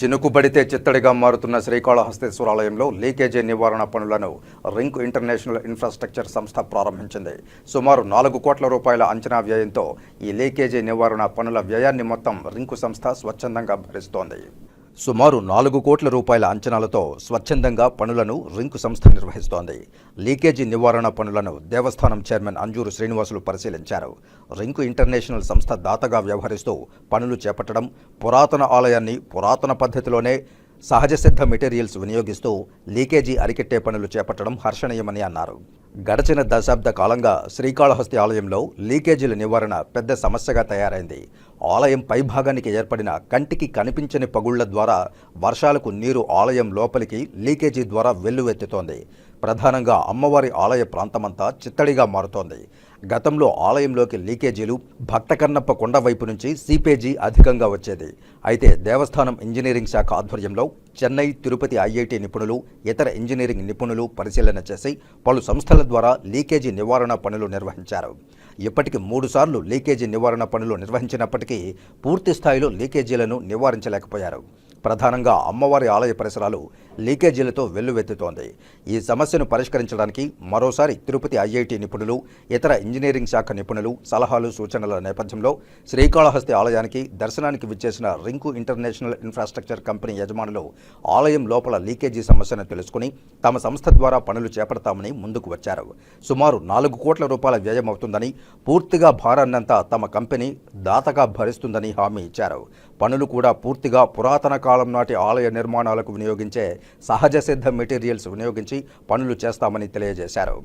చినుకుబడితే చిత్తడిగా మారుతున్న శ్రీకాళహస్తేశ్వరాలయంలో లీకేజీ నివారణ పనులను రింక్ ఇంటర్నేషనల్ ఇన్ఫ్రాస్ట్రక్చర్ సంస్థ ప్రారంభించింది. సుమారు నాలుగు కోట్ల రూపాయల అంచనా వ్యయంతో ఈ లీకేజీ నివారణ పనుల వ్యయాన్ని మొత్తం రింకు సంస్థ స్వచ్ఛందంగా భరిస్తోంది. సుమారు నాలుగు కోట్ల రూపాయల అంచనాలతో స్వచ్ఛందంగా పనులను రింకు సంస్థ నిర్వహిస్తోంది. లీకేజీ నివారణ పనులను దేవస్థానం చైర్మన్ అంజూరు శ్రీనివాసులు పరిశీలించారు. రింకు ఇంటర్నేషనల్ సంస్థ దాతగా వ్యవహరిస్తూ పనులు చేపట్టడం పురాతన ఆలయాన్ని పురాతన పద్ధతిలోనే సహజసిద్ధ మెటీరియల్స్ వినియోగిస్తూ లీకేజీ అరికెట్టే పనులు చేపట్టడం హర్షణీయమని అన్నారు. గడచిన దశాబ్ద కాలంగా శ్రీకాళహస్తి ఆలయంలో లీకేజీల నివారణ పెద్ద సమస్యగా తయారైంది. ఆలయం పైభాగానికి ఏర్పడిన కంటికి కనిపించని పగుళ్ళ ద్వారా వర్షాలకు నీరు ఆలయం లోపలికి లీకేజీ ద్వారా వెల్లువెత్తుతోంది. ప్రధానంగా అమ్మవారి ఆలయ ప్రాంతమంతా చిత్తడిగా మారుతోంది. గతంలో ఆలయంలోకి లీకేజీలు భక్తకన్నప్ప కొండ వైపు నుంచి సీపేజీ అధికంగా వచ్చేది. అయితే దేవస్థానం ఇంజనీరింగ్ శాఖ ఆధ్వర్యంలో చెన్నై తిరుపతి ఐఐటి నిపుణులు ఇతర ఇంజనీరింగ్ నిపుణులు పరిశీలన చేసి పలు సంస్థల ద్వారా లీకేజీ నివారణ పనులు నిర్వహించారు. ఇప్పటికి మూడుసార్లు లీకేజీ నివారణ పనులు నిర్వహించినప్పటికీ పూర్తి స్థాయిలో లీకేజీలను నివారించలేకపోయారు. ప్రధానంగా అమ్మవారి ఆలయ పరిసరాలు లీకేజీలతో వెల్లువెత్తుతోంది. ఈ సమస్యను పరిష్కరించడానికి మరోసారి తిరుపతి ఐఐటి నిపుణులు ఇతర ఇంజనీరింగ్ శాఖ నిపుణులు సలహాలు సూచనల నేపథ్యంలో శ్రీకాళహస్తి ఆలయానికి దర్శనానికి విచ్చేసిన రింకు ఇంటర్నేషనల్ ఇన్ఫ్రాస్ట్రక్చర్ కంపెనీ యజమానులు ఆలయం లోపల లీకేజీ సమస్యను తెలుసుకుని తమ సంస్థ ద్వారా పనులు చేపడతామని ముందుకు వచ్చారు. సుమారు నాలుగు కోట్ల రూపాయల వ్యయం అవుతుందని పూర్తిగా భారాన్నంతా తమ కంపెనీ దాతగా భరిస్తుందని హామీ ఇచ్చారు. పనులు కూడా పూర్తిగా పురాతన కాలం నాటి ఆలయ నిర్మాణాలకు వినియోగించే సహజ సిద్ధ మెటీరియల్స్ వినియోగించి పనులు చేస్తామని తెలియజేశారు.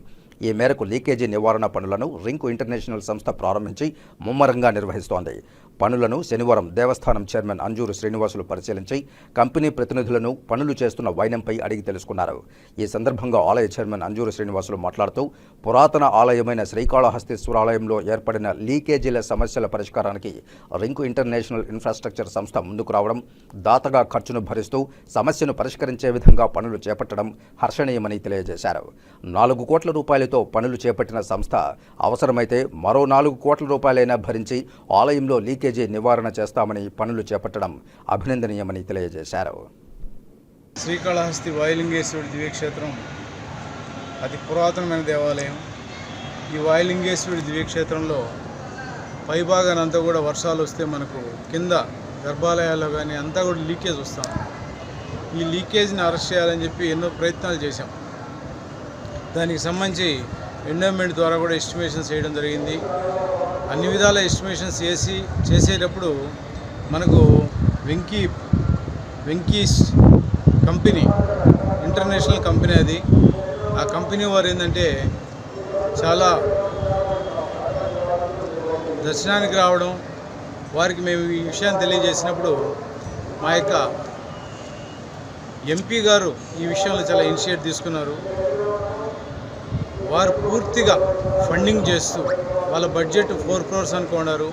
ఈ మేరకు లీకేజీ నివారణ పనులను రింకు ఇంటర్నేషనల్ సంస్థ ప్రారంభించి ముమ్మరంగా నిర్వహిస్తోంది. పనులను శనివారం దేవస్థానం చైర్మన్ అంజూరు శ్రీనివాసులు పరిశీలించి కంపెనీ ప్రతినిధులను పనులు చేస్తున్న వైనంపై అడిగి తెలుసుకున్నారు. ఈ సందర్భంగా ఆలయ చైర్మన్ అంజూరు శ్రీనివాసులు మాట్లాడుతూ పురాతన ఆలయమైన శ్రీకాళహస్తీశ్వరాలయంలో ఏర్పడిన లీకేజీల సమస్యల పరిష్కారానికి రింకు ఇంటర్నేషనల్ ఇన్ఫ్రాస్ట్రక్చర్ సంస్థ ముందుకు రావడం దాతగా ఖర్చును భరిస్తూ సమస్యను పరిష్కరించే విధంగా పనులు చేపట్టడం హర్షణీయమని తెలియజేశారు. నాలుగు కోట్ల రూపాయలతో పనులు చేపట్టిన సంస్థ అవసరమైతే మరో నాలుగు కోట్ల రూపాయలైనా భరించి ఆలయంలో లీకేజీ నివారణ చేస్తామని పనులు చేపట్టడం అభినందనీయమని తెలియజేశారు. శ్రీకాళహస్తి వాయులింగేశ్వరుడి దివ్యక్షేత్రం అతి పురాతనమైన దేవాలయం. ఈ వాయులింగేశ్వరుడి దివ్యక్షేత్రంలో పైభాగానంతా కూడా వర్షాలు వస్తే మనకు కింద గర్భాలయాల్లో కానీ అంతా కూడా లీకేజ్ వస్తాం. ఈ లీకేజ్ని అరెస్ట్ చేయాలని చెప్పి ఎన్నో ప్రయత్నాలు చేశాం. దానికి సంబంధించి ఎండోమెంట్ ద్వారా కూడా ఎస్టిమేషన్స్ చేయడం జరిగింది. అన్ని విధాల ఎస్టిమేషన్స్ చేసి చేసేటప్పుడు మనకు Venky Venky's company international company అది. ఆ కంపెనీ వారు ఏంటంటే చాలా దర్శనానికి రావడం వారికి మేము ఈ విషయాన్ని తెలియజేసినప్పుడు మా యొక్క ఎంపీ గారు ఈ విషయంలో చాలా ఇనిషియేట్ తీసుకున్నారు. వారు పూర్తిగా ఫండింగ్ చేస్తూ వాళ్ళ బడ్జెట్ ఫోర్ క్రోర్స్ అనుకున్నారు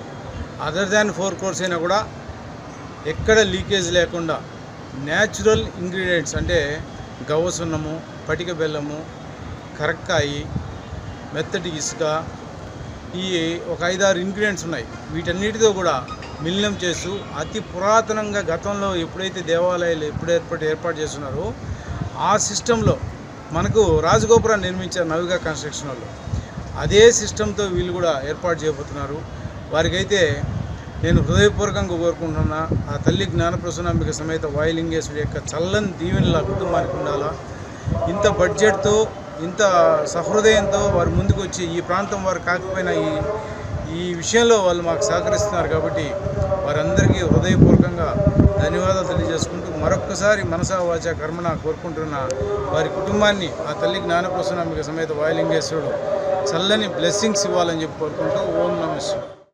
అదర్ దాన్ ఫోర్ క్రోర్స్ అయినా కూడా ఎక్కడ లీకేజ్ లేకుండా న్యాచురల్ ఇంగ్రీడియంట్స్ అంటే గవ్వసున్నము పటిక బెల్లము కరక్కాయి మెత్తటి ఇసుక ఈ ఒక ఐదారు ఇంగ్రీడియంట్స్ ఉన్నాయి. వీటన్నిటితో కూడా మిలినం చేస్తూ అతి పురాతనంగా గతంలో ఎప్పుడైతే దేవాలయాలు ఎప్పుడు ఏర్పాటు ఏర్పాటు చేస్తున్నారో ఆ సిస్టంలో మనకు రాజగోపురాన్ని నిర్మించారు నవిగా కన్స్ట్రక్షన్ వాళ్ళు. అదే సిస్టంతో వీళ్ళు కూడా ఏర్పాటు చేయబోతున్నారు. వారికైతే నేను హృదయపూర్వకంగా కోరుకుంటున్నా ఆ తల్లి జ్ఞానప్రసన్నాంబిక సమేత వాయులింగేశ్వరి యొక్క చల్లని దీవెనల కుటుంబానికి ఉండాలా. ఇంత బడ్జెట్తో ఇంత సహృదయంతో వారు ముందుకు వచ్చి ఈ ప్రాంతం వారు కాకపోయినా ఈ ఈ విషయంలో వాళ్ళు మాకు సహకరిస్తున్నారు కాబట్టి వారందరికీ హృదయపూర్వకంగా ధన్యవాదాలు తెలియజేసుకుంటున్నాను మరొక్కసారి మనసా వాచ కర్మణ కోరుకుంటున్న వారి కుటుంబాన్ని ఆ తల్లి జ్ఞానప్రసన్నమిక సమేత వాయులింగేశ్వరుడు చల్లని బ్లెస్సింగ్స్ ఇవ్వాలని చెప్పి కోరుకుంటూ ఓం నమ